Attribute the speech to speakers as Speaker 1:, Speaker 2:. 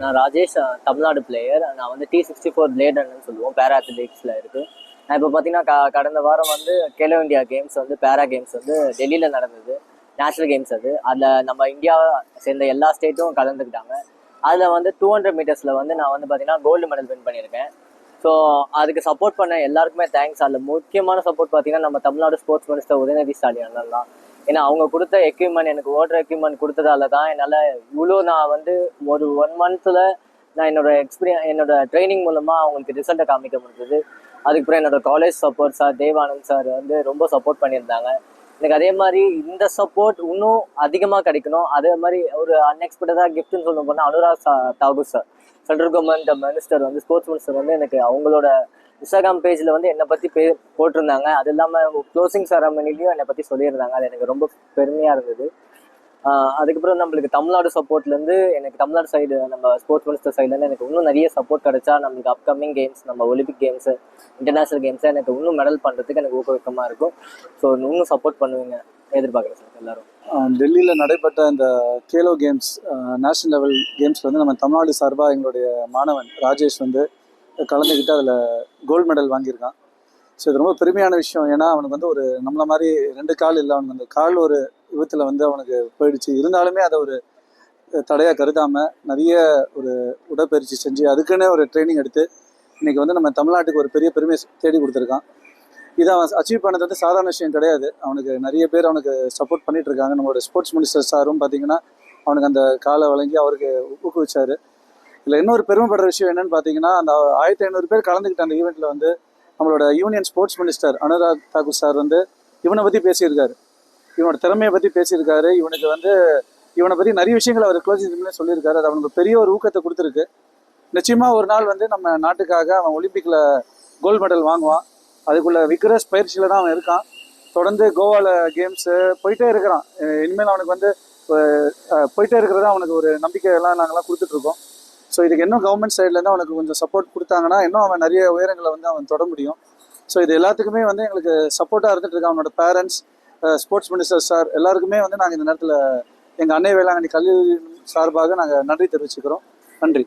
Speaker 1: நான் ராஜேஷ் தமிழ்நாடு பிளேயர் நான் வந்து டி சிக்ஸ்டி ஃபோர் பிளேடர்னு சொல்லுவோம். பேரா அத்லெட்டிக்ஸில் இருக்கு. நான் இப்போ பார்த்தீங்கன்னா க கடந்த வாரம் வந்து கேலோ இந்தியா கேம்ஸ் வந்து பேரா கேம்ஸ் வந்து டெல்லியில் நடந்தது. நேஷனல் கேம்ஸ் அது. அதில் நம்ம இந்தியாவை சேர்ந்த எல்லா ஸ்டேட்டும் கலந்துக்கிட்டாங்க. அதில் வந்து டூ ஹண்ட்ரட் மீட்டர்ஸில் வந்து நான் வந்து பார்த்தீங்கன்னா கோல்டு மெடல் வின் பண்ணியிருக்கேன். ஸோ அதுக்கு சப்போர்ட் பண்ண எல்லாருக்குமே தேங்க்ஸ் அதில் முக்கியமான சப்போர்ட் பார்த்தீங்கன்னா நம்ம தமிழ்நாடு ஸ்போர்ட்ஸ் மினிஸ்டர் உதயநிதி ஸ்டாலின் தான். ஏன்னா அவங்க கொடுத்த எக்யூப்மெண்ட் எனக்கு ஓடுற எக்யூப்மெண்ட் கொடுத்ததால தான் என்னால் இவ்வளோ நான் வந்து ஒரு ஒன் மந்த்தில் நான் என்னோட எக்ஸ்பீரியன் என்னோட ட்ரைனிங் மூலமாக அவங்களுக்கு ரிசல்ட்டை காமிக்க முடிஞ்சது. அதுக்கப்புறம் என்னோட college support sir Devanand sir வந்து ரொம்ப சப்போர்ட் பண்ணியிருந்தாங்க. எனக்கு அதே மாதிரி இந்த சப்போர்ட் இன்னும் அதிகமாக கிடைக்கணும். அதே மாதிரி ஒரு அன்எக்ஸ்பெக்டடாக கிஃப்ட்னு சொல்ல போனால் அனுராக் சா- Thakur sir central government minister வந்து ஸ்போர்ட்ஸ் மினிஸ்டர் வந்து எனக்கு அவங்களோட இன்ஸ்டாகிராம் பேஜில் வந்து என்னை பற்றி பே போட்டிருந்தாங்க. அது இல்லாமல் க்ளோசிங் செரமனிலையும் என்னை பற்றி சொல்லியிருந்தாங்க. அது எனக்கு ரொம்ப பெருமையாக இருந்தது. அதுக்கப்புறம் நம்மளுக்கு தமிழ்நாடு சப்போர்ட்லேருந்து எனக்கு தமிழ்நாடு சைடு நம்ம ஸ்போர்ட்ஸ் மினிஸ்டர் சைட்லேருந்து எனக்கு இன்னும் நிறைய சப்போர்ட் கிடைச்சா நம்மளுக்கு அப்கமிங் கேம்ஸ் நம்ம ஒலிம்பிக் கேம்ஸு இன்டர்நேஷ்னல் கேம்ஸை எனக்கு இன்னும் மெடல் பண்ணுறதுக்கு எனக்கு ஊக்குவிக்கமாக இருக்கும். ஸோ இன்னும் சப்போர்ட் பண்ணுவீங்க. எதிர்பார்க்குறேன் சார் எல்லோரும்.
Speaker 2: டெல்லியில் நடைபெற்ற இந்த Khelo games national level games வந்து நம்ம தமிழ்நாடு சார்பாக எங்களுடைய மாணவன் ராஜேஷ் வந்து கலந்துக்கிட்டு அதில் கோல்டு மெடல் வாங்கியிருக்கான். ஸோ இது ரொம்ப பெருமையான விஷயம். ஏன்னா அவனுக்கு வந்து ஒரு நம்மளை மாதிரி ரெண்டு கால் இல்லை. அவனுக்கு அந்த கால் ஒரு விபத்தில் வந்து அவனுக்கு போயிடுச்சு. இருந்தாலுமே அதை ஒரு தடையாக கருதாமல் நிறைய ஒரு உடற்பயிற்சி செஞ்சு அதுக்குன்னு ஒரு ட்ரைனிங் எடுத்து இன்றைக்கி வந்து நம்ம தமிழ்நாட்டுக்கு ஒரு பெரிய பெருமை தேடி கொடுத்துருக்கான். இதை அவன் அச்சீவ் பண்ணது வந்து சாதாரண விஷயம் கிடையாது. அவனுக்கு நிறைய பேர் அவனுக்கு சப்போர்ட் பண்ணிட்டு இருக்காங்க. நம்மளோட ஸ்போர்ட்ஸ் மினிஸ்டர் சாரும் பார்த்தீங்கன்னா அவனுக்கு அந்த காலை வழங்கி அவருக்கு ஊக்குவிச்சாரு. இதில் இன்னொரு பெருமைப்படுற விஷயம் என்னன்னு பார்த்தீங்கன்னா அந்த ஆயிரத்தி ஐநூறு பேர் கலந்துக்கிட்ட அந்த ஈவெண்ட்டில் வந்து நம்மளோட union sports minister Anurag Thakur sir வந்து இவனை பற்றி பேசியிருக்காரு. இவனோட திறமையை பற்றி பேசியிருக்காரு. இவனுக்கு வந்து இவனை பற்றி நிறைய விஷயங்கள் அவர் க்ளோசிங் சொல்லியிருக்காரு. அது அவனுக்கு பெரிய ஒரு ஊக்கத்தை கொடுத்துருக்கு. நிச்சயமாக ஒரு நாள் வந்து நம்ம நாட்டுக்காக அவன் ஒலிம்பிக்கில் கோல்டு மெடல் வாங்குவான். அதுக்குள்ள விக்ரஸ் பயிற்சியில் தான் அவன் இருக்கான். தொடர்ந்து கோவாவில் கேம்ஸு போயிட்டே இருக்கிறான். இனிமேல் அவனுக்கு வந்து போயிட்டே இருக்கிறதா அவனுக்கு ஒரு நம்பிக்கையெல்லாம் நாங்கள்லாம் கொடுத்துட்ருக்கோம் ஸோ இதுக்கு இன்னும் கவர்மெண்ட் சைட்லேருந்து அவனுக்கு கொஞ்சம் சப்போர்ட் கொடுத்தாங்கன்னா இன்னும் அவன் நிறைய உயரங்களை வந்து அவன் தொட முடியும். ஸோ இது எல்லாத்துக்குமே வந்து எங்களுக்கு சப்போர்ட்டாக இருந்துட்டு இருக்கான் அவனோட பேரண்ட்ஸ் ஸ்போர்ட்ஸ் மினிஸ்டர் சார் எல்லாருக்குமே வந்து நாங்கள் இந்த நேரத்தில் எங்கள் அன்னை வேளாங்கண்ணி கல்வி சார்பாக நாங்கள் நன்றி தெரிவிச்சுக்கிறோம். நன்றி.